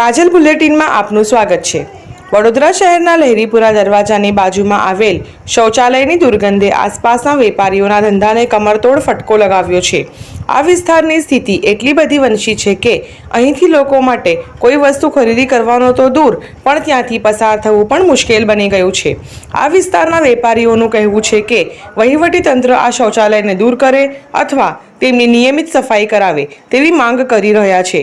કાજલ બુલેટિનમાં આપનું સ્વાગત છે. વડોદરા શહેરના લહેરીપુરા દરવાજાની બાજુમાં આવેલ શૌચાલયની દુર્ગંધે આસપાસના વેપારીઓના ધંધાને કમરતોડ ફટકો લગાવ્યો છે. આ વિસ્તારની સ્થિતિ એટલી બધી વંશી છે કે અહીંથી લોકો માટે કોઈ વસ્તુ ખરીદી કરવાનો તો દૂર, પણ ત્યાંથી પસાર થવું પણ મુશ્કેલ બની ગયું છે. આ વિસ્તારના વેપારીઓનું કહેવું છે કે વહીવટી તંત્ર આ શૌચાલયને દૂર કરે અથવા તેમની નિયમિત સફાઈ કરાવે તેવી માંગ કરી રહ્યા છે.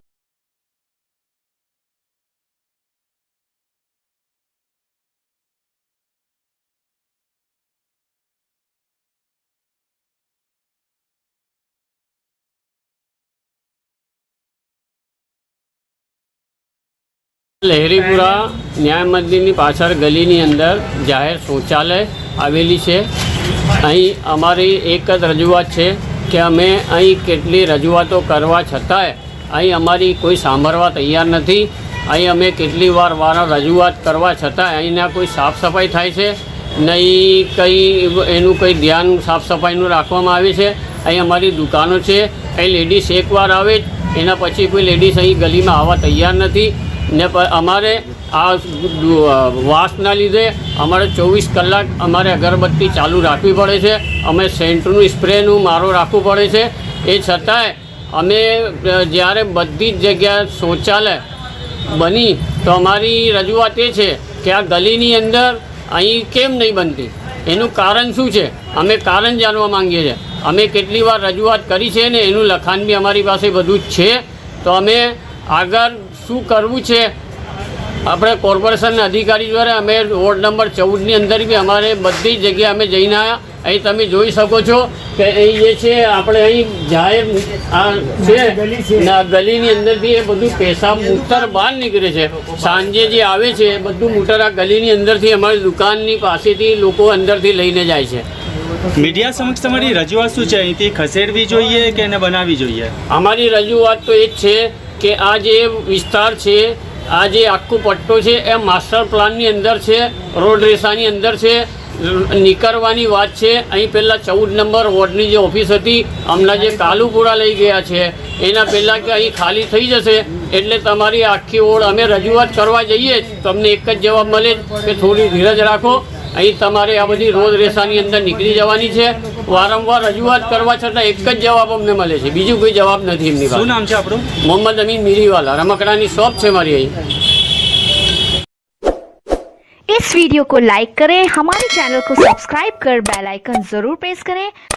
લહેરીપુરા ન્યાય મંદિરની પાછળ ગલીની અંદર જાહેર શૌચાલય આવેલી છે. અહીં અમારી એક જ રજૂઆત છે કે અમે અહીં કેટલી રજૂઆતો કરવા છતાંય અહીં અમારી કોઈ સાંભળવા તૈયાર નથી. અહીં અમે કેટલી વાર વાર રજૂઆત કરવા છતાંય અહીંના કોઈ સાફ સફાઈ થાય છે? નહીં, કંઈ એનું કંઈ ધ્યાન સાફ સફાઈનું રાખવામાં આવે છે? અહીં અમારી દુકાનો છે. અહીં લેડીઝ એકવાર આવે એના પછી કોઈ લેડીઝ અહીં ગલીમાં આવવા તૈયાર નથી. ને અમારે આ વાસના લીધે અમારે ચોવીસ કલાક અમારે અગરબત્તી ચાલુ રાખવી પડે છે. અમે સેન્ટનું સ્પ્રેનું મારો રાખવું પડે છે. એ છતાંય અમે જ્યારે બધી જ જગ્યાએ શૌચાલય બની તો અમારી રજૂઆત એ છે કે આ ગલીની અંદર અહીં કેમ નહીં બનતી? એનું કારણ શું છે? અમે કારણ જાણવા માંગીએ છીએ. અમે કેટલી વાર રજૂઆત કરી છે ને એનું લખાણ બી અમારી પાસે બધું જ છે. તો અમે આગળ શું કરવું છે? આપણે કોર્પોરેશનના અધિકારી દ્વારા અમે વોર્ડ નંબર ચૌદની અંદર બી અમારે બધી જગ્યાએ અમે જઈને આવ્યા અહીં તમે જોઈ શકો છો કે અહીં જે છે આપણે અહીં જાહેર આ છે ગલીની અંદર બી એ બધું પેશાબ મૂતર બહાર નીકળે છે. સાંજે જે આવે છે એ બધું મૂતર આ ગલીની અંદરથી અમારી દુકાનની પાસેથી લોકો અંદરથી લઈને જાય છે. મીડિયા સમક્ષ તમારી રજૂઆત શું છે? અહીંથી ખસેડવી જોઈએ કે એને બનાવવી જોઈએ? અમારી રજૂઆત તો એ જ છે કે આ જે વિસ્તાર છે, આ જે આખો પટ્ટો છે, એ માસ્ટર પ્લાનની અંદર છે, રોડ રેસાની અંદર છે, નીકળવાની વાત છે. અહીં પહેલાં ચૌદ નંબર વોર્ડની જે ઓફિસ હતી, હમણાં જે કાલુપુરા લઈ ગયા છે, એના પહેલાં કે અહીં ખાલી થઈ જશે, એટલે તમારી આખી ઓળ અમે રજૂઆત કરવા જઈએ તમને એક જ જવાબ મળે કે થોડી ધીરજ રાખો. અહીં તમારે આ બધી રોડ રેસાની અંદર નીકળી જવાની છે. વારંવાર રજૂઆત કરવા છતાં એક જ જવાબ અમને મળે છે બીજું કોઈ જવાબ નથી એમની શું પાસે નામ છે આપણું મોહમ્મદ અમીન મીરીવાલા રમકડાની શોપ છે મારી અહીં इस वीडियो को लाइक करें हमारे चैनल को सब्सक्राइब कर बेल आइकन जरूर प्रेस करें